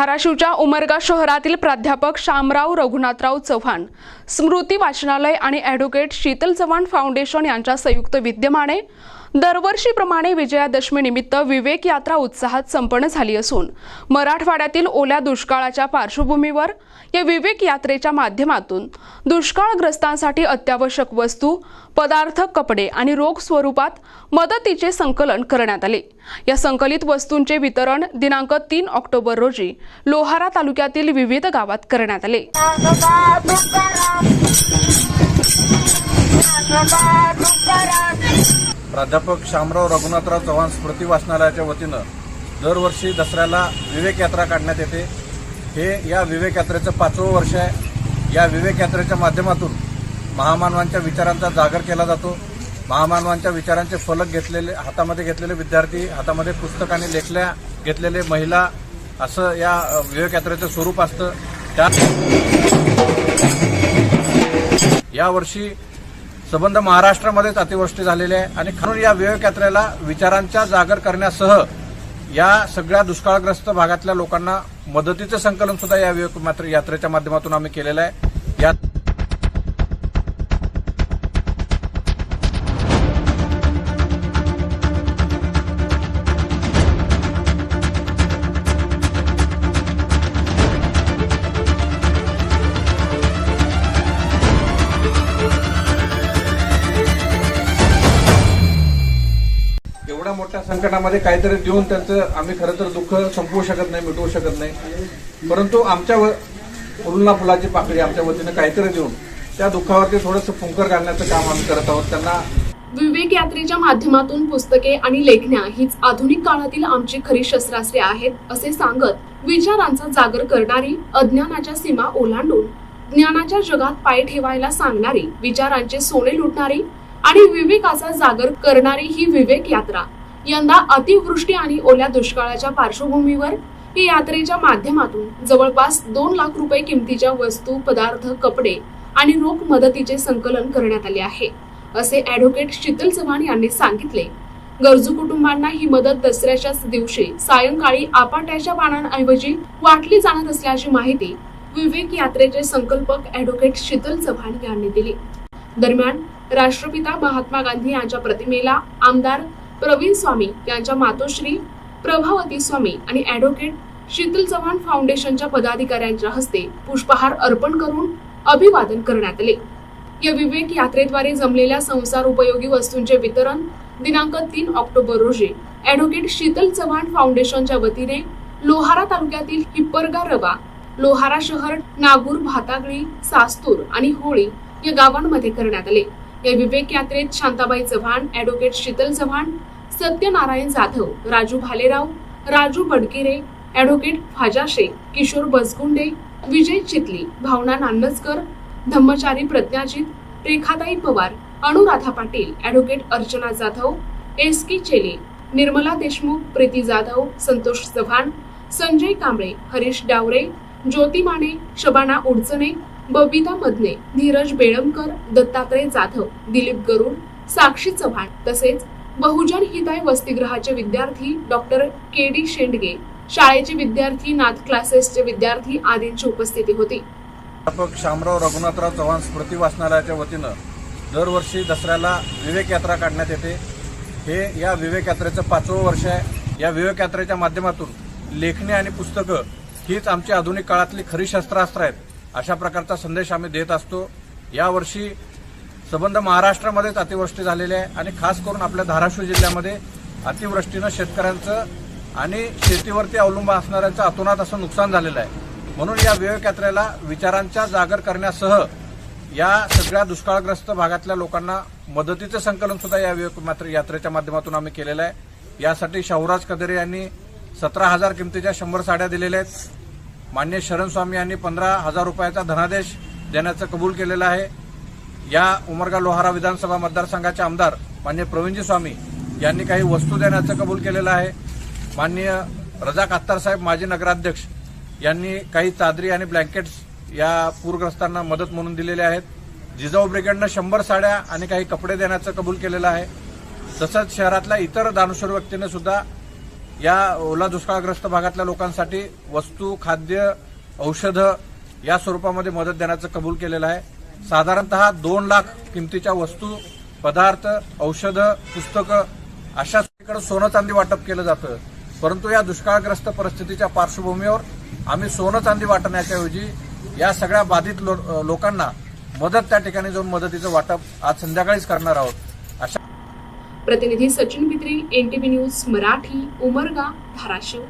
धाराशिवच्या उमरगा शहरातील प्राध्यापक शामराव रघुनाथराव चव्हाण स्मृती वाचनालय आणि ॲडव्होकेट शीतल चव्हाण फाउंडेशन यांच्या संयुक्त विद्यमाने दरवर्षीप्रमाणे विजयादशमी निमित्त विवेक यात्रा उत्साहात संपन्न झाली असून मराठवाड्यातील ओल्या दुष्काळाच्या पार्श्वभूमीवर या विवेक यात्रेच्या माध्यमातून दुष्काळग्रस्तांसाठी अत्यावश्यक वस्तू पदार्थ कपडे आणि रोख स्वरूपात मदतीचे संकलन करण्यात आले. या संकलित वस्तूंचे वितरण दिनांक तीन ऑक्टोबर रोजी लोहारा तालुक्यातील विविध गावात करण्यात आले. प्राध्यापक शामराव रघुनाथराव चव्हाण स्मृती वाचनालयाच्या वतीनं दरवर्षी दसऱ्याला विवेक यात्रा काढण्यात येते. हे या विवेक यात्रेचं पाचवं वर्ष आहे. या विवेक यात्रेच्या माध्यमातून महामानवांच्या विचारांचा जागर केला जातो. महामानवांच्या विचारांचे फलक घेतलेले हातामध्ये घेतलेले विद्यार्थी हातामध्ये पुस्तकाने लेखल्या घेतलेले महिला असं या विवेक यात्रेचं स्वरूप असतं. त्या यावर्षी संबंध महाराष्ट्रामध्येच अतिवृष्टी झालेली आहे. आणि म्हणून या विवेक यात्रेला विचारांच्या जागर करण्यासह या सगळ्या दुष्काळग्रस्त भागातल्या लोकांना मदतीचं संकलन सुद्धा या विवेक यात्रेच्या माध्यमातून आम्ही केलेलं आहे. यात एवढ्या मोठ्या संकटामध्ये काहीतरी देऊन त्यांचं आम्ही खरं तर दुःख संपवू शकत नाही मिटवू शकत नाही. परंतु आमच्या व- फुलना फुलाची पाकळी आमच्या वतीनं काहीतरी देऊन त्या दुःखावरती थोडंसं फुंकर घालण्याचं काम आम्ही करत आहोत. त्यांना विवेक यात्रेच्या माध्यमातून पुस्तके आणि लेखण्या हीच आधुनिक काळातील आमची खरी शस्त्रास्त्रे आहेत असे सांगत विचारांचा जागर करणारी अज्ञानाच्या सीमा ओलांडून ज्ञानाच्या जगात पाय ठेवायला सांगणारी विचारांचे सोने लुटणारी आणि विवेकाचा जागर करणारी ही विवेक यात्रा यंदा अतिवृष्टी आणि ओल्या दुष्काळाच्या पार्श्वभूमीवर या यात्रेच्या माध्यमातून जवळपास दोन लाख रुपये किमतीच्या वस्तू पदार्थ कपडे आणि रोख मदतीचे संकलन करण्यात आले आहे. असे ऍडव्होकेट शीतल चव्हाण यांनी सांगितले. गरजू कुटुंबांना ही मदत दसऱ्याच्याच दिवशी सायंकाळी आपाट्याच्या पानांऐवजी वाटली जाणार असल्याची माहिती विवेक यात्रेचे संकल्पक ऍडव्होकेट शीतल चव्हाण यांनी दिली. दरम्यान राष्ट्रपिता महात्मा गांधी यांच्या प्रतिमेला आमदार प्रवीण स्वामी यांच्या मातोश्री प्रभावती स्वामी आणि ॲडव्होकेट शीतल चव्हाण फाउंडेशनच्या पदाधिकाऱ्यांच्या हस्ते पुष्पहार अर्पण करून अभिवादन करण्यात आले. या विवेक यात्रेद्वारे जमलेल्या संसार उपयोगी वस्तूंचे वितरण दिनांक तीन ऑक्टोबर रोजी ॲडव्होकेट शीतल चव्हाण फाउंडेशनच्या वतीने लोहारा तालुक्यातील हिप्परगा रवा लोहारा शहर नागूर भातागळी सास्तूर आणि होळी या गावांमध्ये करण्यात आले. या विवेक यात्रेत Shantabai Chavan advocate Sheetal Chavan Satyanarayan Jadhav Raju Bhalerao Raju Badkire advocate Faja Shaikh Kishor Basgunde Vijay Chitli Bhavana Nannaskar Dhammachari Pradnyajit Rekhatai Pawar Anuradha Patil advocate Archana Jadhav S K Chele Nirmala Deshmukh Preeti Jadhav Santosh Chavan Sanjay Kamble Harish Daware ज्योती माने शबाना उडचणे बबिता मदने धीरज बेळमकर दत्तात्रय जाधव दिलीप गरुड साक्षी चव्हाण तसेच बहुजन हिताय वसतिगृहाचे विद्यार्थी doctor के D Shendge शाळेचे विद्यार्थी नाथ क्लासेसचे विद्यार्थी आदींची उपस्थिती होती. प्राध्यापक शामराव रघुनाथराव चव्हाण स्मृती वाचनालयाच्या वतीनं दरवर्षी दसऱ्याला विवेक यात्रा काढण्यात येते. हे या विवेक यात्रेचं पाचवं वर्ष आहे. या विवेक यात्रेच्या माध्यमातून लेखणी आणि पुस्तकं हीच आमची आधुनिक काळातली खरी शस्त्रास्त्र आहेत. अशा प्रकारचा संदेश आम्ही देत असतो. यावर्षी संबंध महाराष्ट्रामध्येच अतिवृष्टी झालेली आहे आणि खास करून आपल्या धाराशिव जिल्ह्यामध्ये अतिवृष्टीनं शेतकऱ्यांचं आणि शेतीवरती अवलंबून असणाऱ्यांचं अतोनात असं नुकसान झालेलं आहे. म्हणून या विवेक यात्रेला विचारांच्या जागर करण्यासह या सगळ्या दुष्काळग्रस्त भागातल्या लोकांना मदतीचं संकलन सुद्धा या विवेक मात्र यात्रेच्या माध्यमातून आम्ही केलेलं आहे. यासाठी शाहूराज कदरे यांनी सतरा हजार किमतीच्या शंभर साड्या दिलेल्या आहेत. मान्य शरण स्वामी यांनी पंधरा हजार रुपयाचा धनादेश देण्याचं कबूल केलेलं आहे. या उमरगा लोहारा विधानसभा मतदारसंघाचे आमदार मान्य प्रवीणजी स्वामी यांनी काही वस्तू देण्याचं कबूल केलेलं आहे. माननीय रजाक अत्तार साहेब माजी नगराध्यक्ष यांनी काही चादरी आणि ब्लँकेट्स या पूरग्रस्तांना मदत म्हणून दिलेल्या आहेत. जिजाऊ ब्रिगेडनं शंभर साड्या आणि काही कपडे देण्याचं कबूल केलेलं आहे. तसंच शहरातल्या इतर दानशूर व्यक्तींनी सुद्धा या ओला दुष्काळग्रस्त भागातल्या लोकांसाठी वस्तू खाद्य औषधं या स्वरूपामध्ये मदत देण्याचं कबूल केलेलं आहे. साधारणतः दोन लाख किमतीच्या वस्तू पदार्थ औषधं पुस्तकं अशा सगळीकडे सोनं चांदी वाटप केलं जातं. परंतु या दुष्काळग्रस्त परिस्थितीच्या पार्श्वभूमीवर आम्ही सोनं चांदी वाटण्याच्या ऐवजी या सगळ्या बाधित लो- लोकांना मदत त्या ठिकाणी जाऊन मदतीचं वाटप आज संध्याकाळीच करणार आहोत. प्रतिनिधी सचिन पित्री एनटीव्ही न्यूज मराठी उमरगा धाराशिव.